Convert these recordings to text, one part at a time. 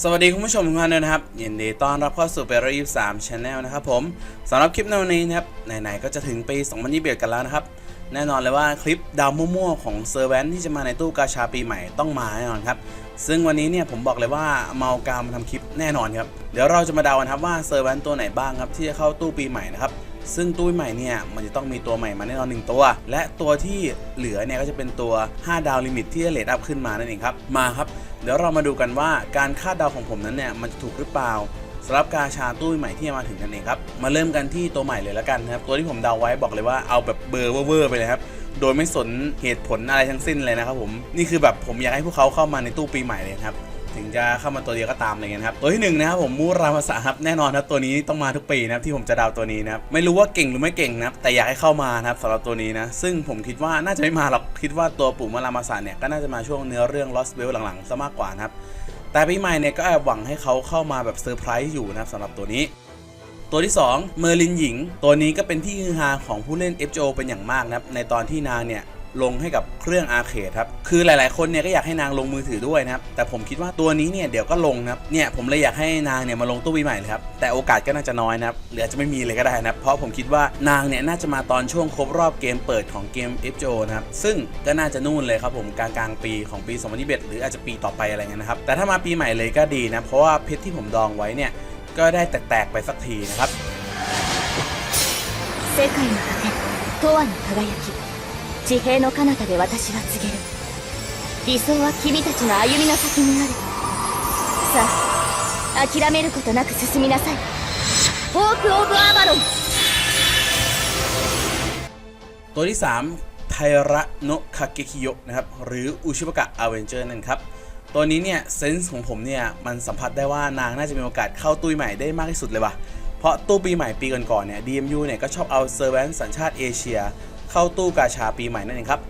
สวัสดีคุณผู้ชมทุกท่านนะครับยินดีต้อนรับเข้าสู่เปโรยี่สามชาแนลนะครับผมสำหรับคลิปในวันนี้นะครับไหนๆก็จะถึงปี2021กันแล้วนะครับ แน่นอนเลยว่าคลิปดาวมั่วๆของเซอร์แวนที่จะมาในตู้กาชาปีใหม่ต้องมาแน่นอนครับ ซึ่งวันนี้เนี่ยผมบอกเลยว่าเมากามาทำคลิปแน่นอนครับ เดี๋ยวเราจะมาเดากันครับว่าเซอร์แวนตัวไหนบ้างครับที่จะเข้าตู้ปีใหม่นะครับซึ่งตู้ใหม่เนี่ยมันจะต้องมีตัวใหม่มาแน่นอนหนึ่งตัว และตัวที่เหลือเนี่ยก็จะเป็นตัว 5 ดาวลิมิตที่จะเลดอัพขึ้นมานั่นเองครับมาครับ เดี๋ยวเรามาดูกันว่าการคาดเดาของผมนั้นเนี่ยมันจะถูกหรือเปล่าสำหรับกาชาตู้ใหม่ที่จะมาถึงนั่นเองครับ มาเริ่มกันที่ตัวใหม่เลยแล้วกันนะครับ ตัวที่ผมเดาไว้บอกเลยว่าเอาแบบเบอร์เวอร์ไปเลยครับ โดยไม่สนเหตุผลอะไรทั้งสิ้นเลยนะครับผม นี่คือแบบผมอยากให้พวกเขาเข้ามาในตู้ปีใหม่เลยครับ ถึงจะเข้ามาตัวเดียวก็ตามอะไรเงี้ยครับตัวที่หนึ่งนะครับผมมูรามาสะครับแน่นอนครับตัวนี้ต้องมาทุกปีนะครับที่ผมจะดาวตัวนี้นะครับไม่รู้ว่าเก่งหรือไม่เก่งนะครับแต่อยากให้เข้ามานะครับสำหรับตัวนี้นะซึ่งผมคิดว่าน่าจะไม่มาหรอกคิดว่าตัวปู่มูรามาสะเนี่ยก็น่าจะมาช่วงเนื้อเรื่อง Lost Bell หลังๆซะมากกว่านะครับแต่ปีใหม่เนี่ยก็แอบหวังให้เขาเข้ามาแบบเซอร์ไพรส์อยู่นะครับสำหรับตัวนี้ตัวที่ 2 เมอร์ลินหญิง ตัวนี้ก็เป็นที่ฮือฮาของผู้เล่น FGO เป็นอย่างมากนะครับในตอนที่นางเนี่ย ลงให้กับเครื่องอาร์เคดครับ คือหลาย ๆ คนเนี่ยก็อยากให้นางลงมือถือด้วยนะครับ แต่ผมคิดว่าตัวนี้เนี่ยเดี๋ยวก็ลงนะครับ เนี่ยผมเลยอยากให้นางเนี่ยมาลงตู้ปีใหม่เลยครับ แต่โอกาสก็น่าจะน้อยนะครับ หรืออาจจะไม่มีเลยก็ได้นะครับ เพราะผมคิดว่านางเนี่ยน่าจะมาตอนช่วงครบรอบเกมเปิดของเกม FGO นะครับ ซึ่งก็น่าจะนู่นเลยครับผมกลางกลางๆปีของปี 2021 หรืออาจจะปีต่อไปอะไรเงี้ยนะครับ แต่ถ้ามาปีใหม่เลยก็ดีนะ เพราะว่าเพชรที่ผมดองไว้เนี่ยก็ได้แตก ๆ ไปสักทีนะครับ 世界の盾永遠の輝き 地平の彼方で私は告げる理想は君たちの歩みの先にあるさあ諦めることなく進みなさいホーク・オブ・アバロン ตัวที่ 3 ไทระโนะคาเกคิโยะนะครับ หรืออุชิบะกะอเวนเจอร์นั่นครับ ตัวนี้เนี่ย เซนส์ของผมเนี่ย มันสัมผัสได้ว่านางน่าจะมีโอกาสเข้าตู้ใหม่ได้มากที่สุดเลยว่ะ เพราะตู้ปีใหม่ปีก่อนๆเนี่ย DMU เนี่ย ก็ชอบเอาเซอร์แวนสัญชาติเอเชีย เข้าตู้กาชาปีใหม่นั่นเองครับ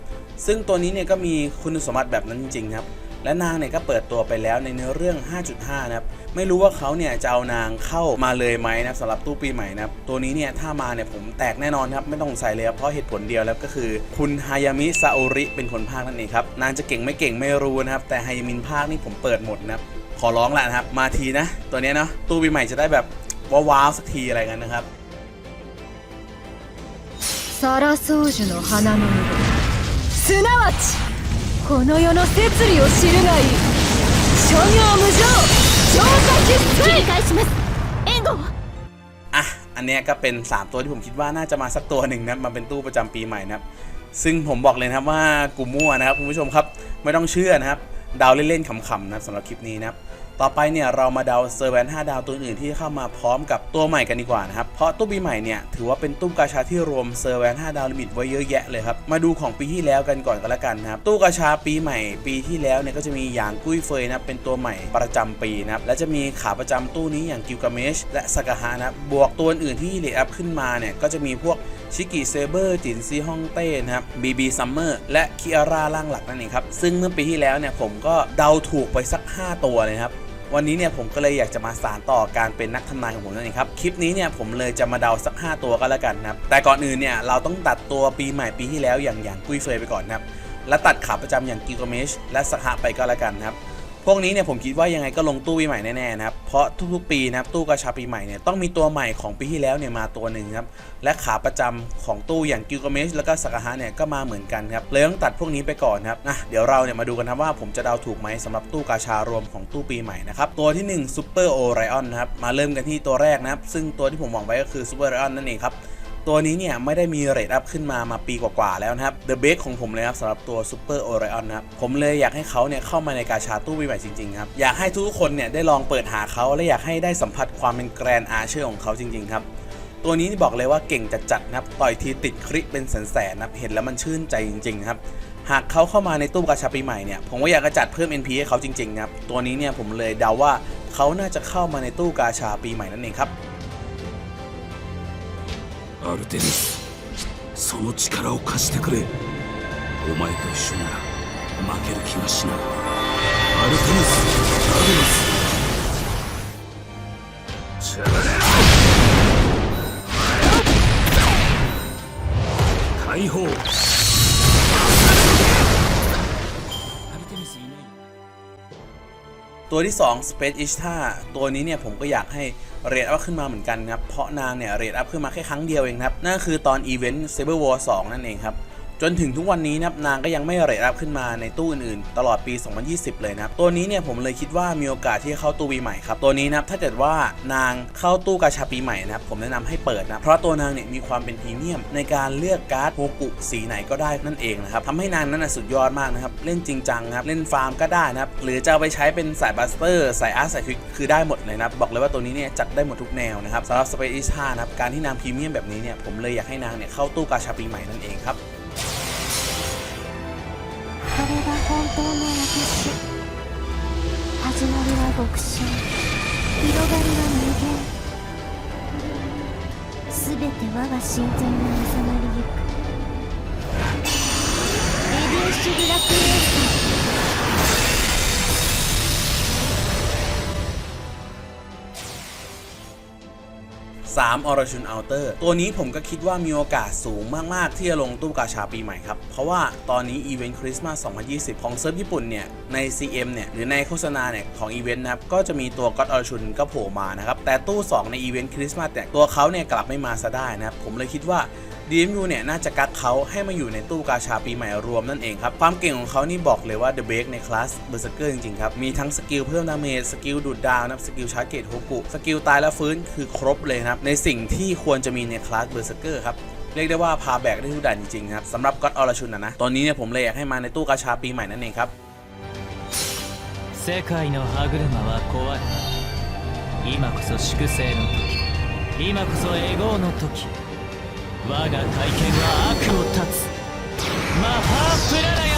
ซึ่งตัวนี้เนี่ยก็มีคุณสมบัติแบบนั้นจริงครับ และนางเนี่ยก็เปิดตัวไปแล้วในเนื้อเรื่อง 5.5 นะครับ ไม่รู้ว่าเขาเนี่ยจะเอานางเข้ามาเลยไหมนะสำหรับตู้ปีใหม่นะครับ ตัวนี้เนี่ยถ้ามาเนี่ยผมแตกแน่นอนครับ ไม่ต้องสงสัยเลยครับเพราะเหตุผลเดียวแล้วก็คือ คุณฮายามิซาโอริเป็นคนพากนั่นเองครับ นางจะเก่งไม่เก่งไม่รู้นะครับ แต่ฮายามินพากนี่ผมเปิดหมดนะครับขอร้องแหละครับ มาทีนะ ตัวนี้เนาะตู้ปีใหม่จะได้แบบว้าวๆสักทีอะไรกันนะครับ サラ宗樹の花の実すなわちこの世の摂理を知るがいい諸行無常超過切失り返します援護を อ่ะ อันเนี้ยก็เป็น 3 ตัวที่ผมคิดว่าน่าจะมาสักตัวหนึ่งนะมาเป็นตู้ประจำปีใหม่นะครับ ซึ่งผมบอกเลยนะครับว่ากูมั่วนะครับคุณผู้ชมครับ ไม่ต้องเชื่อนะครับ เดาเล่นๆขำๆนะครับสำหรับคลิปนี้นะครับ ต่อไปเนี่ยเรามาเดาเซอร์แวน5ดาวตัวอื่นที่เข้ามาพร้อมกับตัวใหม่กันดีกว่านะครับ เพราะตู้ปีใหม่เนี่ยถือว่าเป็นตู้กาชาที่รวมเซอร์แวน5ดาวลิมิตไว้เยอะแยะเลยครับ มาดูของปีที่แล้วกันก่อนก็แล้วกันนะครับ ตู้กาชาปีใหม่ ปีที่แล้วเนี่ยก็จะมีอย่างกุ้ยเฟยนะเป็นตัวใหม่ประจำปีนะครับและจะมีขาประจำตู้นี้อย่างกิลกาเมชและสกาฮานะครับบวกตัวอื่นที่เลดอัพขึ้นมาเนี่ยก็จะมีพวก ชิกิเซเบอร์จินซีฮ่องเต้นะครับบีบีซัมเมอร์และคิอาร่าล่างหลักนั่นเองครับ ซึ่งเมื่อปีที่แล้วเนี่ยผมก็เดาถูกไปสัก 5 ตัวเลยครับวันนี้เนี่ยผมก็เลยอยากจะมาสานต่อการเป็นนักทำนายของผมนั่นเองครับ คลิปนี้เนี่ยผมเลยจะมาเดาสัก 5 ตัวก็แล้วกันนะครับ แต่ก่อนอื่นเนี่ยเราต้องตัดตัวปีใหม่ปีที่แล้วอย่างอย่างกุ้ยเฟยไปก่อนนะครับ และตัดขาประจำอย่างกิโกเมชและสหะไปก็แล้วกันนะครับ พวกนี้เนี่ยผมคิดว่ายังไงก็ลงตู้ปีใหม่แน่ๆนะครับ เพราะทุกๆปีนะครับตู้กระชาปีใหม่เนี่ยต้องมีตัวใหม่ของปีที่แล้วเนี่ยมาตัวหนึ่งครับ และขาประจำของตู้อย่างกิลกเมชแล้วก็สักฮะเนี่ยก็มาเหมือนกันครับเลยต้องตัดพวกนี้ไปก่อนครับนะเดี๋ยวเราเนี่ยมาดูกันครับว่าผมจะเดาถูกไหมสำหรับตู้กาชารวมของตู้ปีใหม่นะครับตัวที่1 Super o r i o n นะครับมาเริ่มกันที่ตัวแรกนะครับซึ่งตัวที่ผมหวังไว้ก็คือ Super o r i o n นั่นเองครับ ตัวนี้เนี่ยไม่ได้มีเรทอัพขึ้นมามาปีกว่าๆแล้วนะครับ The b a s e ของผมเลยครับสำหรับตัว Super Orion นนะครับผมเลยอยากให้เขาเนี่ยเข้ามาในกาชาตู้ปีใหม่จริงๆครับอยากให้ทุกคนเนี่ยได้ลองเปิดหาเขาและอยากให้ได้สัมผัสความเป็นแกรนอาร์เชอร์ของเขาจริงๆครับตัวนี้นี่บอกเลยว่าเก่งจัดๆนะครับต่อยทีติดคลิเป็นแสนๆนะครับเห็นแล้วมันชื่นใจจริงๆครับหากเขาเข้ามาในตู้กาชาปีใหม่เนี่ยผมก็อยากจะจัดเพิ่ม NP ให้เขาจริงๆครับตัวนี้เนี่ยผมเลยเดาว่าเขาน่าจะเข้ามาในตู้กาชาปีใหม่นั่นเองครับ アルテミスその力を貸してくれお前と一緒なら負ける気がしないアルテミスアルマスチャラ解放アルテミスいない ตัวที่ 2 Space Ishtar ตัวนี้เนี่ยผมก็อยากให้ เรทอัพขึ้นมาเหมือนกันครับ เพราะนางเนี่ยเรทอัพขึ้นมาแค่ครั้งเดียวเองครับ นั่นคือตอนอีเวนต์ Cyber War 2 นั่นเองครับ จนถึงทุกวันนี้นะครับนางก็ยังไม่เรทอัพขึ้นมาในตู้อื่นๆ ตลอดปี 2020 เลยนะครับตัวนี้เนี่ยผมเลยคิดว่ามีโอกาสที่จะเข้าตู้ปีใหม่ครับตัวนี้นะครับถ้าเกิดว่านางเข้าตู้กาชาปีใหม่นะครับผมแนะนำให้เปิดนะเพราะตัวนางเนี่ยมีความเป็นพรีเมียม ในการเลือกการ์ดโฮกุสีไหนก็ได้นั่นเองนะครับทำให้นางนั้นสุดยอดมากนะครับเล่นจริงจังนะครับเล่นฟาร์มก็ได้นะครับหรือจะเอาไปใช้เป็นสายบัสเตอร์สายอาร์ตสายควิกคือได้หมดเลยนะบอกเลยว่าตัวนี้เนี่ยจัดได้หมดทุกแนวนะครับสำหรับสเปซ5นะครับการที่นางพรีเมียมแบบนี้เนี่ยผมเลยอยากให้นางเนี่ยเข้าตู้กาชาปีใหม่นั่นเองครับ 当の私始まりは極小広がりは無限すべて我が心臓に収まりゆくエディッシュ・リラクエーシ3อรชุนอัลเตอร์ ตัวนี้ผมก็คิดว่ามีโอกาสสูงมาก ๆ ที่จะลงตู้กาชาปีใหม่ครับ เพราะว่าตอนนี้อีเวนต์คริสต์มาส 2020 ของเซิร์ฟญี่ปุ่นเนี่ย ใน CM เนี่ย หรือในโฆษณาเนี่ย ของอีเวนต์นะครับ ก็จะมีตัวก็อดอรชุนก็โผล่มานะครับ แต่ตู้ 2 ในอีเวนต์คริสต์มาสเนี่ยตัวเขาเนี่ยกลับไม่มาซะได้นะครับผมเลยคิดว่า DMU เนี่ยน่าจะกักเขาให้มาอยู่ในตู้กาชาปีใหม่รวมนั่นเองครับ ความเก่งของเขานี่บอกเลยว่า The Break ในคลาสเบอร์เซอร์เกอร์จริง ๆ ครับ มีทั้งสกิลเพิ่มดาเมจสกิลดูดดาวนะครับสกิลชาร์จเกตโฮกุสกิลตายแล้วฟื้นคือครบเลยนะครับ ในสิ่งที่ควรจะมีในคลาสเบอร์เซอร์เกอร์ครับ เรียกได้ว่าพาแบกได้ทุกด่านจริง ๆ ครับสำหรับก็อดอรชุนนะนะ ตอนนี้เนี่ยผมเลยอยากให้มาในตู้กาชาปีใหม่นั่นเองครับ 世界の歯車は壊れ今こそ粛清の時今こそエゴーの時 我が体験は悪を断つマハープララヤ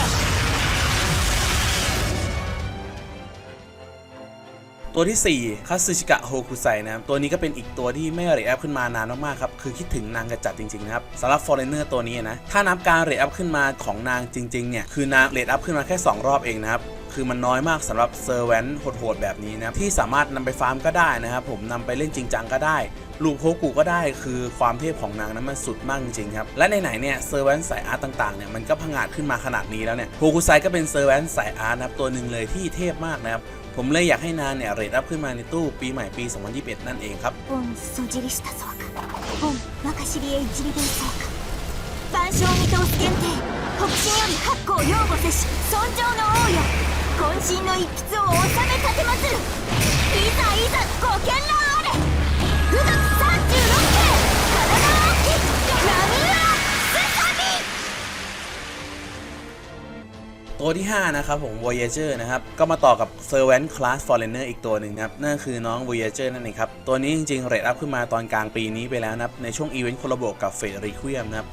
ตัวที่ 4 คัตสึชิกะโฮคุไซนะครับ ตัวนี้ก็เป็นอีกตัวที่ไม่เรทอัพขึ้นมานานมากๆครับ คือคิดถึงนางกระจัดจริงๆนะครับสำหรับ Foreigner ตัวนี้นะ ถ้านับการเรทอัพขึ้นมาของนางจริงๆ เนี่ย คือนางเรทอัพขึ้นมาแค่ 2 รอบเองนะครับ คือมันน้อยมากสำหรับเซอร์แวนโหดๆแบบนี้นะครับ ที่สามารถนำไปฟาร์มก็ได้นะครับ ผมนำไปเล่นจริงจังก็ได้ ลูกโฮกุก็ได้คือความเทพของนางนั้นมันสุดมากจริงๆครับ และไหนๆเนี่ยเซอร์แวนสายอาร์ตต่างๆเนี่ยมันก็พังอาจขึ้นมาขนาดนี้แล้วเนี่ยโฮกุไซก็เป็นเซอร์แวนสายอาร์ตนะครับตัวหนึ่งเลยที่เทพมากนะครับ ผมเลยอยากให้นางเนี่ยเรทอัพขึ้นมาในตู้ปีใหม่ปี 2021 นั่นเองครับ 本ソジリしたそうか本若知りへ一里伝そうか万象見通す限定北進より八甲擁護せし尊上の王よ渾身の一筆を収め立てまつるいざいざご見覧 ตัวที่ 5 นะครับผม Voyager นะครับ ก็มาต่อกับ Servant Class Foreigner อีกตัวหนึ่งนะครับ นั่นคือน้อง Voyager นั่นเองครับ ตัวนี้จริงๆ เรทอัพขึ้นมาตอนกลางปีนี้ไปแล้วนะครับ ในช่วงอีเวนต์คอลโลบกับเฟร r ีควีมนะครับ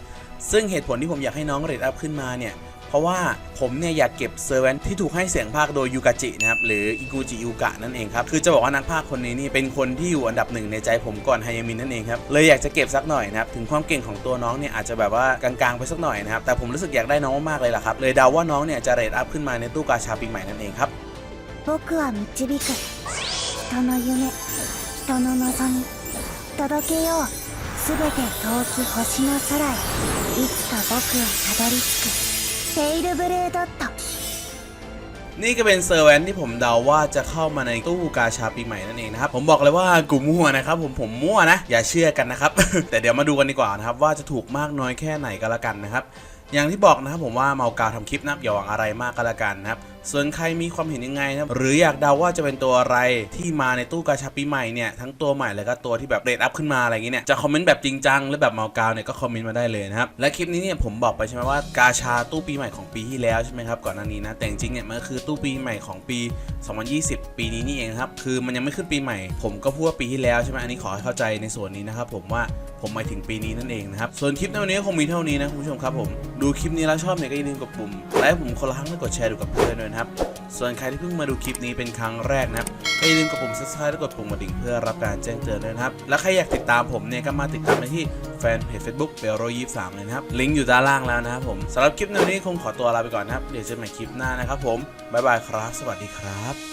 ซึ่งเหตุผลที่ผมอยากให้น้องเรทอัพขึ้นมาเนี่ย เพราะว่าผมเนี่ยอยากเก็บเซอร์เวนที่ถูกให้เสียงภาคโดยยูกาจินะครับ หรืออิกูจิยูกะนั่นเองครับ คือจะบอกว่านักภาคคนนี้นี่เป็นคนที่อยู่อันดับหนึ่งในใจผมก่อนไฮยามินนั่นเองครับ เลยอยากจะเก็บสักหน่อยนะครับ ถึงความเก่งของตัวน้องเนี่ยอาจจะแบบว่ากลางๆไปสักหน่อยนะครับ แต่ผมรู้สึกอยากได้น้องมากๆเลยล่ะครับ เลยเดาว่าน้องเนี่ยจะเรทอัพขึ้นมาในตู้กาชาปีใหม่นั่นเองครับ 僕は導く人の夢人の望み届けようすべて遠き星の空へいつか僕はたどり着く เซลเบเรดตนี่ก็เป็นเซอร์แวนที่ผมเดาว่าจะเข้ามาในตู้กาชาปีใหม่นั่นเองนะครับ ผมบอกเลยว่ากูมั่วนะครับ ผมผมมั่วนะ อย่าเชื่อกันนะครับ แต่เดี๋ยวมาดูกันดีกว่านะครับ ว่าจะถูกมากน้อยแค่ไหนก็แล้วกันนะครับ อย่างที่บอกนะครับผมว่าเมากาวทำคลิปนะอย่าหวังอะไรมากก็แล้วกันนะครับ ส่วนใครมีความเห็นยังไงนะครับหรืออยากเดาว่าจะเป็นตัวอะไรที่มาในตู้กาชาปีใหม่เนี่ยทั้งตัวใหม่แล้วก็ตัวที่แบบเรทอัพขึ้นมาอะไรอย่างเงี้ยเนี่ยจะคอมเมนต์แบบจริงจังหรือแบบเมากาวเนี่ยก็คอมเมนต์มาได้เลยนะครับและคลิปนี้เนี่ยผมบอกไปใช่ไหมว่ากาชาตู้ปีใหม่ของปีที่แล้วใช่ไหมครับก่อนหน้านี้นะแต่จริงเนี่ยมันก็คือตู้ปีใหม่ของปี 2020 ปีนี้นี่เองครับคือมันยังไม่ขึ้นปีใหม่ ผมก็พูดว่าปีที่แล้วใช่ไหมอันนี้ขอให้เข้าใจในส่วนนี้นะครับผมว่าผมหมายถึงปีนี้นั่นเองนะครับ ส่วนคลิปในวันนี้ก็คงมีเท่านี้นะคุณผู้ชมครับผมดูคลิปนี้แล้วชอบเนี่ยก็อย่าลืมกดปุ่มไลค์ผมคนละครั้งและกดแชร์ดูกับเพื่อนด้วยนะครับ ส่วนใครที่เพิ่งมาดูคลิปนี้เป็นครั้งแรกนะครับอย่าลืมกดปุ่ม subscribe และกดปุ่มกระดิ่งเพื่อรับการแจ้งเตือนด้วยนะครับ และใครอยากติดตามผมเนี่ยก็มาติดตามได้ที่แฟนเพจ Facebook เบลโรยี่สามเลยนะครับ ลิงก์อยู่ด้านล่างแล้วนะครับผมสำหรับคลิปในวันนี้คงขอตัวลาไปก่อนนะครับ เดี๋ยวเจอกันใหม่คลิปหน้านะครับผมบ๊ายบายครับ สวัสดีครับ